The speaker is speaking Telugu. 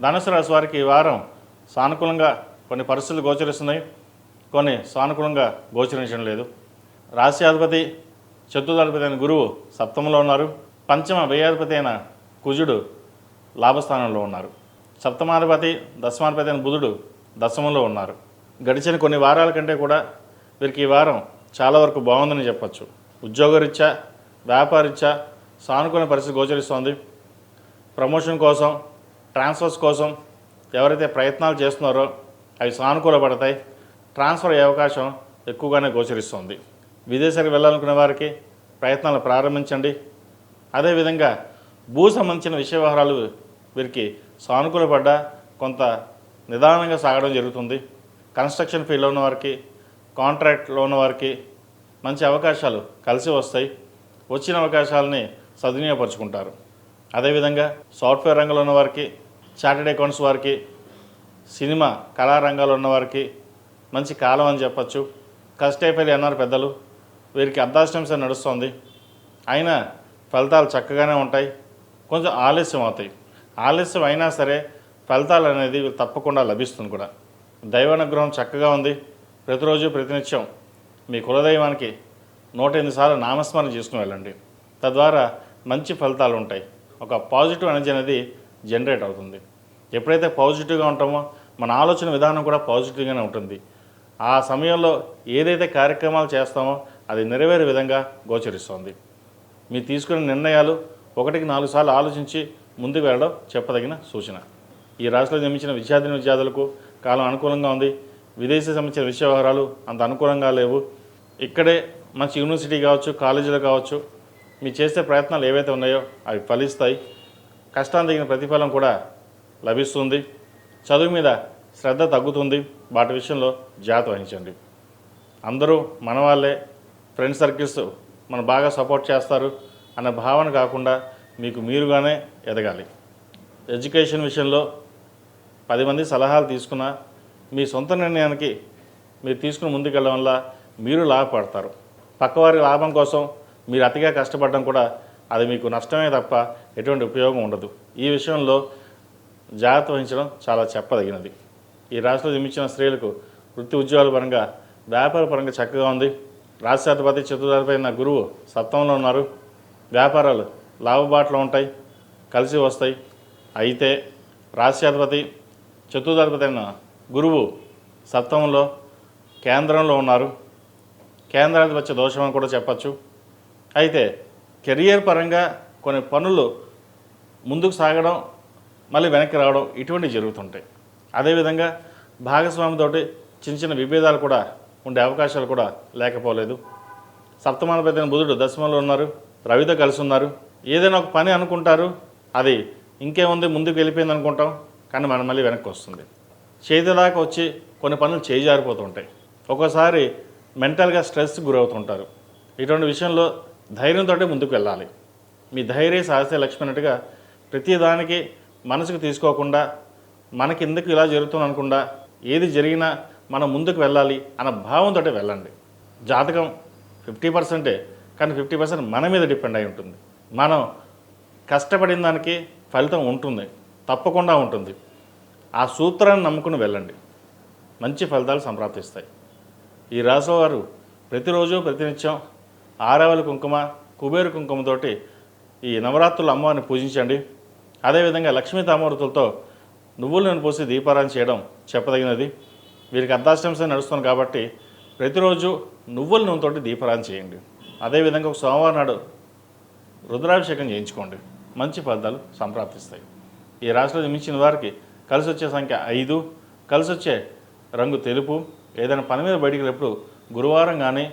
ధనుసు రాశి వారికి ఈ వారం సానుకూలంగా కొన్ని పరిస్థితులు గోచరిస్తున్నాయి. కొన్ని సానుకూలంగా గోచరించడం లేదు. రాశ్యాధిపతి చతుర్థాధిపతి అయిన గురువు సప్తమంలో ఉన్నారు. పంచమ వ్యయాధిపతి అయిన కుజుడు లాభస్థానంలో ఉన్నారు. సప్తమాధిపతి దశమాధిపతి అయిన బుధుడు దశమంలో ఉన్నారు. గడిచిన కొన్ని వారాల కంటే కూడా వీరికి ఈ వారం చాలా వరకు బాగుందని చెప్పచ్చు. ఉద్యోగరీత్యా వ్యాపారరీత్యా సానుకూల పరిస్థితి గోచరిస్తోంది. ప్రమోషన్ కోసం ట్రాన్స్ఫర్స్ కోసం ఎవరైతే ప్రయత్నాలు చేస్తున్నారో అవి సానుకూలపడతాయి. ట్రాన్స్ఫర్ అయ్యే అవకాశం ఎక్కువగానే గోచరిస్తుంది. విదేశాలకు వెళ్ళాలనుకునే వారికి ప్రయత్నాలు ప్రారంభించండి. అదేవిధంగా భూ సంబంధించిన విషయ వ్యవహారాలు వీరికి సానుకూలపడ్డ కొంత నిదానంగా సాగడం జరుగుతుంది. కన్స్ట్రక్షన్ ఫీల్డ్లో ఉన్న వారికి కాంట్రాక్ట్లో ఉన్న వారికి మంచి అవకాశాలు కలిసి వస్తాయి. వచ్చిన అవకాశాలని సద్వినియోగపరుచుకుంటారు. అదేవిధంగా సాఫ్ట్వేర్ రంగంలో ఉన్న వారికి చార్టెడ్ అకౌంట్స్ వారికి సినిమా కళారంగాల్లో ఉన్నవారికి మంచి కాలం అని చెప్పచ్చు. కష్టైపోయి అన్నారు పెద్దలు వీరికి అర్ధాష్టంశ నడుస్తుంది. అయినా ఫలితాలు చక్కగానే ఉంటాయి. కొంచెం ఆలస్యం అవుతాయి. ఆలస్యం అయినా సరే ఫలితాలు అనేది తప్పకుండా లభిస్తుంది కూడా. దైవానుగ్రహం చక్కగా ఉంది. ప్రతిరోజు ప్రతినిత్యం మీ కులదైవానికి నూట ఎనిమిది సార్లు నామస్మరణ చేసుకుని వెళ్ళండి. తద్వారా మంచి ఫలితాలు ఉంటాయి. ఒక పాజిటివ్ ఎనర్జీ అనేది జనరేట్ అవుతుంది. ఎప్పుడైతే పాజిటివ్గా ఉంటామో మన ఆలోచన విధానం కూడా పాజిటివ్గానే ఉంటుంది. ఆ సమయంలో ఏదైతే కార్యక్రమాలు చేస్తామో అది నెరవేరే విధంగా గోచరిస్తుంది. మీరు తీసుకునే నిర్ణయాలు ఒకటికి నాలుగు సార్లు ఆలోచించి ముందుకు వెళ్ళడం చెప్పదగిన సూచన. ఈ రాష్ట్రంలో జన్మించిన విద్యార్థిని విద్యార్థులకు కాలం అనుకూలంగా ఉంది. విదేశీ సంబంధించిన విషయ వ్యవహారాలు అంత అనుకూలంగా లేవు. ఇక్కడే మంచి యూనివర్సిటీ కావచ్చు కాలేజీలో కావచ్చు మీరు చేసే ప్రయత్నాలు ఏవైతే ఉన్నాయో అవి ఫలిస్తాయి. కష్టానికి తగిన ప్రతిఫలం కూడా లభిస్తుంది. చదువు మీద శ్రద్ధ తగ్గుతుంది. వాటి విషయంలో జాగ్రత్త వహించండి. అందరూ మన వాళ్ళే. ఫ్రెండ్ సర్కిల్స్ మన బాగా సపోర్ట్ చేస్తారు అన్న భావన కాకుండా మీకు మీరుగానే ఎదగాలి. ఎడ్యుకేషన్ విషయంలో పది మంది సలహాలు తీసుకున్నా మీ సొంత నిర్ణయానికి మీరు తీసుకుని ముందుకెళ్ళడం వల్ల మీరు లాభపడతారు. పక్కవారి లాభం కోసం మీరు అతిగా కష్టపడడం కూడా అది మీకు నష్టమే తప్ప ఎటువంటి ఉపయోగం ఉండదు. ఈ విషయంలో జాగ్రత్త వహించడం చాలా చెప్పదగినది. ఈ రాశిలో జన్మించిన స్త్రీలకు వృత్తి ఉద్యోగాల పరంగా వ్యాపార పరంగా చక్కగా ఉంది. రాష్ట్రాధిపతి చతుర్థాధిపతి గురువు సప్తంలో ఉన్నారు. వ్యాపారాలు లాభబాట్లో ఉంటాయి కలిసి వస్తాయి. అయితే రాష్ట్రాధిపతి చతుర్థాధిపతి అయిన గురువు సప్తంలో కేంద్రంలో ఉన్నారు. కేంద్రాధిపత్య దోషం అని కూడా చెప్పచ్చు. అయితే కెరియర్ పరంగా కొన్ని పనులు ముందుకు సాగడం మళ్ళీ వెనక్కి రావడం ఇటువంటివి జరుగుతుంటాయి. అదేవిధంగా భాగస్వామితోటి చిన్న చిన్న విభేదాలు కూడా ఉండే అవకాశాలు కూడా లేకపోలేదు. సప్తమానపైన బుధుడు దశమంలో ఉన్నారు రవితో కలిసి ఉన్నారు. ఏదైనా ఒక పని అనుకుంటారు అది ఇంకేముంది ముందుకు వెళ్ళిపోయింది అనుకుంటాం కానీ మనం మళ్ళీ వెనక్కి వస్తుంది. చేతిదాకా వచ్చి కొన్ని పనులు చేజారిపోతుంటాయి. ఒక్కోసారి మెంటల్గా స్ట్రెస్ గురవుతుంటారు. ఇటువంటి విషయంలో ధైర్యంతో ముందుకు వెళ్ళాలి. మీ ధైర్య సాహసే లక్ష్మి అన్నట్టుగా ప్రతిదానికి మనసుకు తీసుకోకుండా మనకి ఎందుకు ఇలా జరుగుతుంది అనకుండా ఏది జరిగినా మనం ముందుకు వెళ్ళాలి అన్న భావంతో వెళ్ళండి. జాతకం ఫిఫ్టీ పర్సెంటే కానీ ఫిఫ్టీ పర్సెంట్ మన మీద డిపెండ్ అయి ఉంటుంది. మనం కష్టపడిన దానికి ఫలితం ఉంటుంది. తప్పకుండా ఉంటుంది. ఆ సూత్రాన్ని నమ్ముకుని వెళ్ళండి. మంచి ఫలితాలు సంప్రాప్తిస్తాయి. ఈ రాశి వారు ప్రతిరోజు ప్రతినిత్యం ఆరవల కుంకుమ కుబేరు కుంకుమతోటి ఈ నవరాత్రుల అమ్మవారిని పూజించండి. అదేవిధంగా లక్ష్మీ తామూర్తులతో నువ్వుల నూనె పోసి దీపారాయణ చేయడం చెప్పదగినది. వీరికి అర్ధాష్టంసే నడుస్తుంది కాబట్టి ప్రతిరోజు నువ్వుల నూనెతోటి దీపారాయణ చేయండి. అదేవిధంగా ఒక సోమవారం నాడు రుద్రాభిషేకం చేయించుకోండి. మంచి ఫలితాలు సంప్రాప్తిస్తాయి. ఈ రాశిలో జన్మించిన వారికి కలిసి వచ్చే సంఖ్య ఐదు. కలిసి వచ్చే రంగు తెలుపు. ఏదైనా పని మీద బయటికి వెళ్ళినప్పుడు గురువారం కానీ